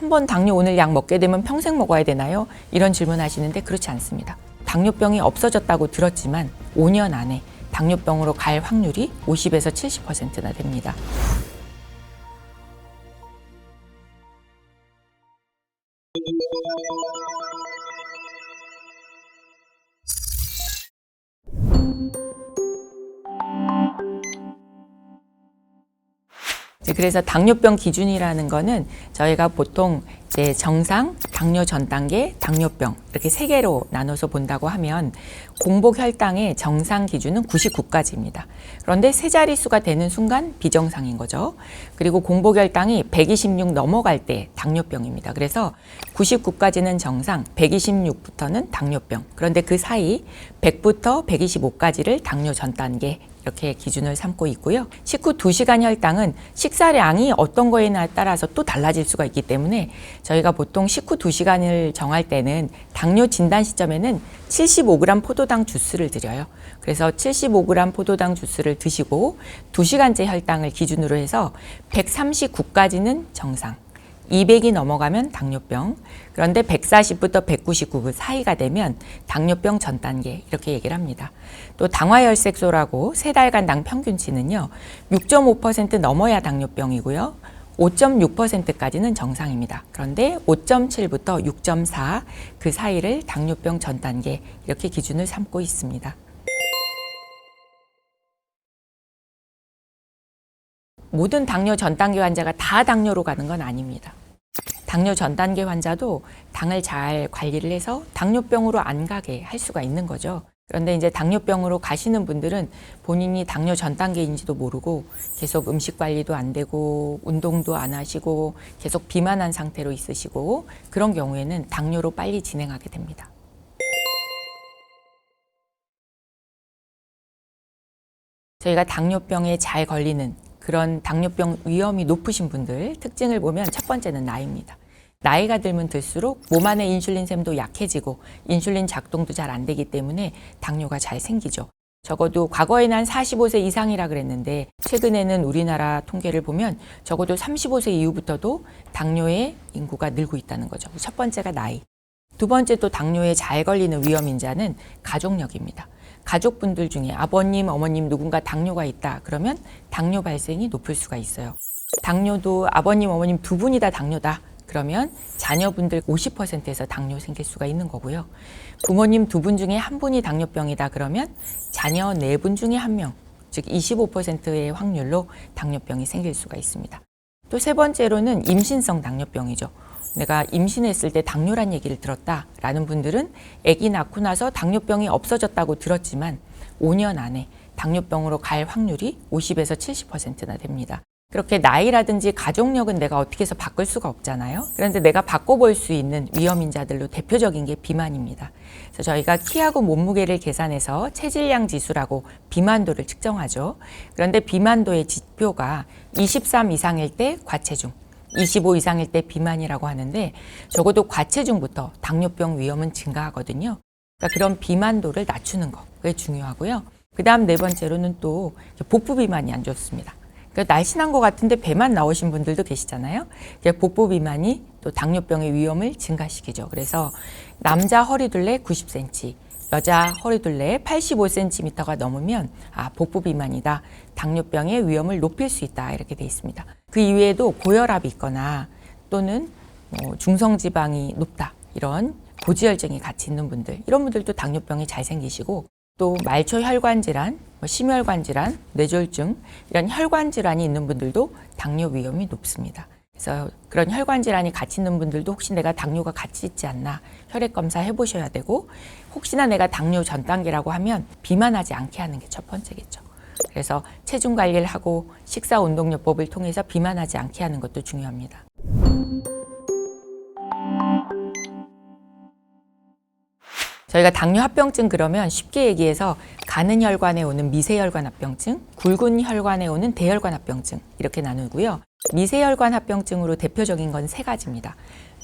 한 번 당뇨 오늘 약 먹게 되면 평생 먹어야 되나요? 이런 질문 하시는데 그렇지 않습니다. 당뇨병이 없어졌다고 들었지만 5년 안에 당뇨병으로 갈 확률이 50에서 70%나 됩니다. 그래서 당뇨병 기준이라는 거는 저희가 보통 이제 정상, 당뇨 전 단계, 당뇨병 이렇게 세 개로 나눠서 본다고 하면 공복 혈당의 정상 기준은 99까지입니다. 그런데 세 자릿수가 되는 순간 비정상인 거죠. 그리고 공복 혈당이 126 넘어갈 때 당뇨병입니다. 그래서 99까지는 정상, 126부터는 당뇨병. 그런데 그 사이 100부터 125까지를 당뇨 전 단계 이렇게 기준을 삼고 있고요. 식후 2시간 혈당은 식사량이 어떤 거에 따라서 또 달라질 수가 있기 때문에 저희가 보통 식후 2시간을 정할 때는 당뇨 진단 시점에는 75g 포도당 주스를 드려요. 그래서 75g 포도당 주스를 드시고 2시간째 혈당을 기준으로 해서 139까지는 정상, 200이 넘어가면 당뇨병, 그런데 140부터 199 그 사이가 되면 당뇨병 전 단계 이렇게 얘기를 합니다. 또 당화혈색소라고 세 달간 당 평균치는요 6.5% 넘어야 당뇨병이고요. 5.6%까지는 정상입니다. 그런데 5.7부터 6.4 그 사이를 당뇨병 전 단계 이렇게 기준을 삼고 있습니다. 모든 당뇨 전 단계 환자가 다 당뇨로 가는 건 아닙니다. 당뇨 전 단계 환자도 당을 잘 관리를 해서 당뇨병으로 안 가게 할 수가 있는 거죠. 그런데 이제 당뇨병으로 가시는 분들은 본인이 당뇨 전 단계인지도 모르고 계속 음식 관리도 안 되고 운동도 안 하시고 계속 비만한 상태로 있으시고 그런 경우에는 당뇨로 빨리 진행하게 됩니다. 저희가 당뇨병에 잘 걸리는 그런 당뇨병 위험이 높으신 분들 특징을 보면 첫 번째는 나이입니다. 나이가 들면 들수록 몸 안의 인슐린샘도 약해지고 인슐린 작동도 잘 안 되기 때문에 당뇨가 잘 생기죠. 적어도 과거에는 한 45세 이상이라 그랬는데 최근에는 우리나라 통계를 보면 적어도 35세 이후부터도 당뇨의 인구가 늘고 있다는 거죠. 첫 번째가 나이. 두 번째 또 당뇨에 잘 걸리는 위험 인자는 가족력입니다. 가족분들 중에 아버님, 어머님 누군가 당뇨가 있다 그러면 당뇨 발생이 높을 수가 있어요. 당뇨도 아버님, 어머님 두 분이 다 당뇨다. 그러면 자녀분들 50%에서 당뇨 생길 수가 있는 거고요. 부모님 두 분 중에 한 분이 당뇨병이다 그러면 자녀 네 분 중에 한 명, 즉 25%의 확률로 당뇨병이 생길 수가 있습니다. 또 세 번째로는 임신성 당뇨병이죠. 내가 임신했을 때 당뇨란 얘기를 들었다라는 분들은 아기 낳고 나서 당뇨병이 없어졌다고 들었지만 5년 안에 당뇨병으로 갈 확률이 50에서 70%나 됩니다. 그렇게 나이라든지 가족력은 내가 어떻게 해서 바꿀 수가 없잖아요. 그런데 내가 바꿔볼 수 있는 위험인자들로 대표적인 게 비만입니다. 그래서 저희가 키하고 몸무게를 계산해서 체질량 지수라고 비만도를 측정하죠. 그런데 비만도의 지표가 23 이상일 때 과체중, 25 이상일 때 비만이라고 하는데 적어도 과체중부터 당뇨병 위험은 증가하거든요. 그러니까 그런 비만도를 낮추는 거 그게 중요하고요. 그 다음 네 번째로는 또 복부 비만이 안 좋습니다. 그러니까 날씬한 것 같은데 배만 나오신 분들도 계시잖아요. 복부 비만이 또 당뇨병의 위험을 증가시키죠. 그래서 남자 허리둘레 90cm, 여자 허리둘레 85cm가 넘으면 아 복부 비만이다. 당뇨병의 위험을 높일 수 있다. 이렇게 돼 있습니다. 그 이외에도 고혈압이 있거나 또는 뭐 중성지방이 높다. 이런 고지혈증이 같이 있는 분들 이런 분들도 당뇨병이 잘 생기시고 또 말초 혈관 질환, 뭐 심혈관 질환, 뇌졸중 이런 혈관 질환이 있는 분들도 당뇨 위험이 높습니다. 그래서 그런 혈관 질환이 같이 있는 분들도 혹시 내가 당뇨가 같이 있지 않나 혈액 검사 해보셔야 되고 혹시나 내가 당뇨 전 단계라고 하면 비만하지 않게 하는 게 첫 번째겠죠. 그래서 체중 관리를 하고 식사 운동요법을 통해서 비만하지 않게 하는 것도 중요합니다. 저희가 당뇨 합병증 그러면 쉽게 얘기해서 가는 혈관에 오는 미세혈관 합병증, 굵은 혈관에 오는 대혈관 합병증 이렇게 나누고요. 미세혈관 합병증으로 대표적인 건 세 가지입니다.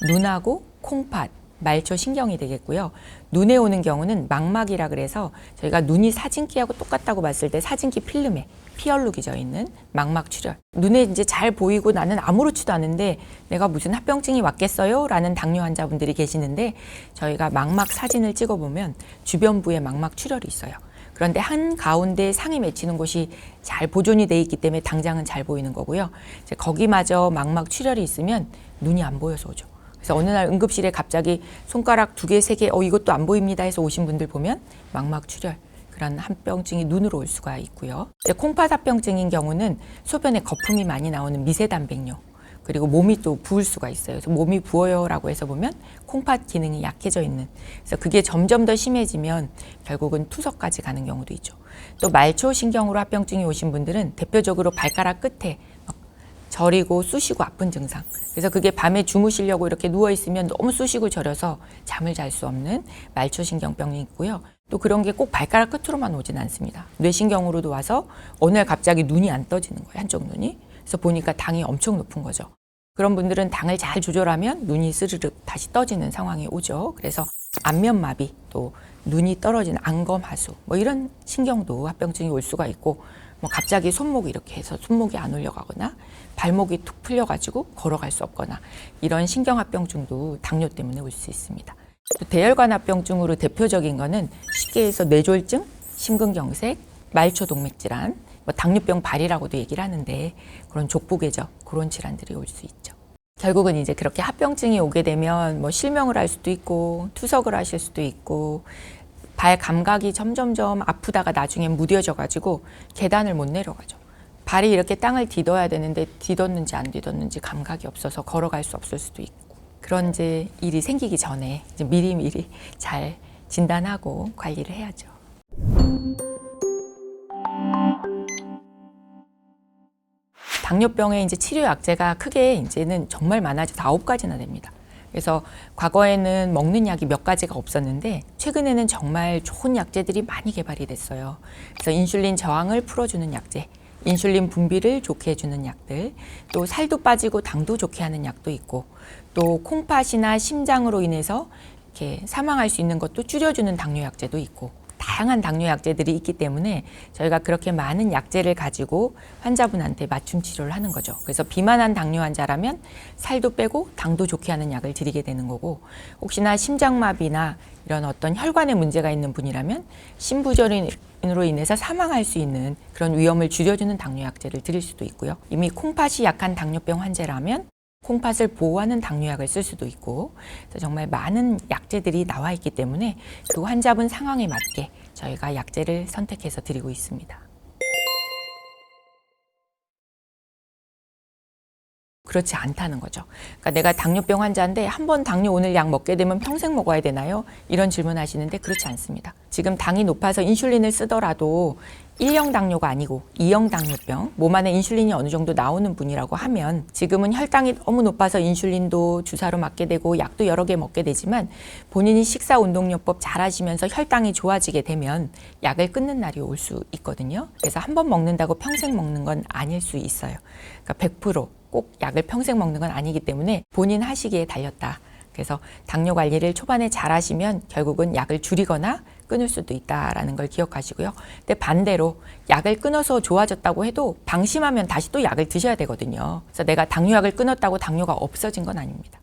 눈하고 콩팥, 말초 신경이 되겠고요. 눈에 오는 경우는 망막이라 그래서 저희가 눈이 사진기하고 똑같다고 봤을 때 사진기 필름에 피얼룩이 져 있는 망막 출혈. 눈에 이제 잘 보이고 나는 아무렇지도 않은데 내가 무슨 합병증이 왔겠어요? 라는 당뇨 환자분들이 계시는데 저희가 망막 사진을 찍어 보면 주변부에 망막 출혈이 있어요. 그런데 한 가운데 상이 맺히는 곳이 잘 보존이 돼 있기 때문에 당장은 잘 보이는 거고요. 이제 거기마저 망막 출혈이 있으면 눈이 안 보여서 오죠. 그래서 어느 날 응급실에 갑자기 손가락 두 개, 세 개, 어, 이것도 안 보입니다 해서 오신 분들 보면 망막 출혈, 그런 합병증이 눈으로 올 수가 있고요. 이제 콩팥 합병증인 경우는 소변에 거품이 많이 나오는 미세단백뇨, 그리고 몸이 또 부을 수가 있어요. 그래서 몸이 부어요라고 해서 보면 콩팥 기능이 약해져 있는. 그래서 그게 점점 더 심해지면 결국은 투석까지 가는 경우도 있죠. 또 말초 신경으로 합병증이 오신 분들은 대표적으로 발가락 끝에 막 저리고 쑤시고 아픈 증상. 그래서 그게 밤에 주무시려고 이렇게 누워 있으면 너무 쑤시고 저려서 잠을 잘 수 없는 말초신경병이 있고요. 또 그런 게 꼭 발가락 끝으로만 오진 않습니다. 뇌신경으로도 와서 어느 날 갑자기 눈이 안 떠지는 거예요. 한쪽 눈이. 그래서 보니까 당이 엄청 높은 거죠. 그런 분들은 당을 잘 조절하면 눈이 스르륵 다시 떠지는 상황이 오죠. 그래서 안면마비 또 눈이 떨어지는 안검하수 뭐 이런 신경도 합병증이 올 수가 있고 뭐 갑자기 손목이 이렇게 해서 손목이 안 올려가거나 발목이 툭 풀려가지고 걸어갈 수 없거나 이런 신경합병증도 당뇨 때문에 올 수 있습니다. 또 대혈관합병증으로 대표적인 거는 쉽게 해서 뇌졸중, 심근경색, 말초동맥질환, 뭐 당뇨병 발이라고도 얘기를 하는데 그런 족부계죠. 그런 질환들이 올 수 있죠. 결국은 이제 그렇게 합병증이 오게 되면 뭐 실명을 할 수도 있고 투석을 하실 수도 있고 발 감각이 점점점 아프다가 나중에 무뎌져 가지고 계단을 못 내려가죠. 발이 이렇게 땅을 디뎌야 되는데 디뎠는지 안 디뎠는지 감각이 없어서 걸어갈 수 없을 수도 있고 그런 이제 일이 생기기 전에 이제 미리 미리 잘 진단하고 관리를 해야죠. 당뇨병의 이제 치료 약제가 크게 이제는 정말 많아져서 아홉 가지나 됩니다. 그래서 과거에는 먹는 약이 몇 가지가 없었는데 최근에는 정말 좋은 약제들이 많이 개발이 됐어요. 그래서 인슐린 저항을 풀어주는 약제, 인슐린 분비를 좋게 해주는 약들, 또 살도 빠지고 당도 좋게 하는 약도 있고, 또 콩팥이나 심장으로 인해서 이렇게 사망할 수 있는 것도 줄여주는 당뇨 약제도 있고, 다양한 당뇨 약제들이 있기 때문에 저희가 그렇게 많은 약제를 가지고 환자분한테 맞춤 치료를 하는 거죠. 그래서 비만한 당뇨 환자라면 살도 빼고 당도 좋게 하는 약을 드리게 되는 거고 혹시나 심장마비나 이런 어떤 혈관에 문제가 있는 분이라면 심부전인으로 인해서 사망할 수 있는 그런 위험을 줄여주는 당뇨 약제를 드릴 수도 있고요. 이미 콩팥이 약한 당뇨병 환자라면 콩팥을 보호하는 당뇨약을 쓸 수도 있고 정말 많은 약제들이 나와 있기 때문에 그 환자분 상황에 맞게 저희가 약제를 선택해서 드리고 있습니다. 그렇지 않다는 거죠. 그러니까 내가 당뇨병 환자인데 한 번 당뇨 오늘 약 먹게 되면 평생 먹어야 되나요? 이런 질문 하시는데 그렇지 않습니다. 지금 당이 높아서 인슐린을 쓰더라도 1형 당뇨가 아니고 2형 당뇨병, 몸 안에 인슐린이 어느 정도 나오는 분이라고 하면 지금은 혈당이 너무 높아서 인슐린도 주사로 맞게 되고 약도 여러 개 먹게 되지만 본인이 식사 운동요법 잘 하시면서 혈당이 좋아지게 되면 약을 끊는 날이 올 수 있거든요. 그래서 한 번 먹는다고 평생 먹는 건 아닐 수 있어요. 그러니까 100%꼭 약을 평생 먹는 건 아니기 때문에 본인 하시기에 달렸다. 그래서 당뇨 관리를 초반에 잘 하시면 결국은 약을 줄이거나 끊을 수도 있다라는 걸 기억하시고요. 근데 반대로 약을 끊어서 좋아졌다고 해도 방심하면 다시 또 약을 드셔야 되거든요. 그래서 내가 당뇨약을 끊었다고 당뇨가 없어진 건 아닙니다.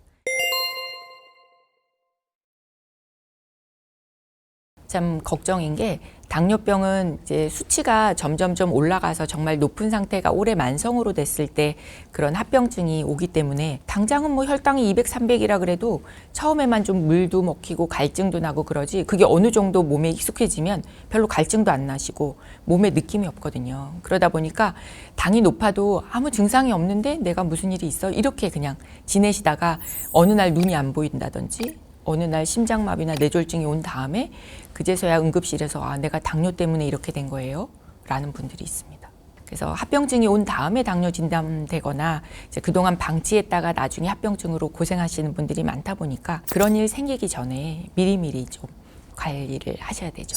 참 걱정인 게 당뇨병은 이제 수치가 점점점 올라가서 정말 높은 상태가 오래 만성으로 됐을 때 그런 합병증이 오기 때문에 당장은 뭐 혈당이 200, 300이라 그래도 처음에만 좀 물도 먹히고 갈증도 나고 그러지 그게 어느 정도 몸에 익숙해지면 별로 갈증도 안 나시고 몸에 느낌이 없거든요. 그러다 보니까 당이 높아도 아무 증상이 없는데 내가 무슨 일이 있어 이렇게 그냥 지내시다가 어느 날 눈이 안 보인다든지 어느 날 심장마비나 뇌졸중이 온 다음에 그제서야 응급실에서 아 내가 당뇨 때문에 이렇게 된 거예요 라는 분들이 있습니다. 그래서 합병증이 온 다음에 당뇨 진단되거나 이제 그동안 방치했다가 나중에 합병증으로 고생하시는 분들이 많다 보니까 그런 일 생기기 전에 미리미리 좀 관리를 하셔야 되죠.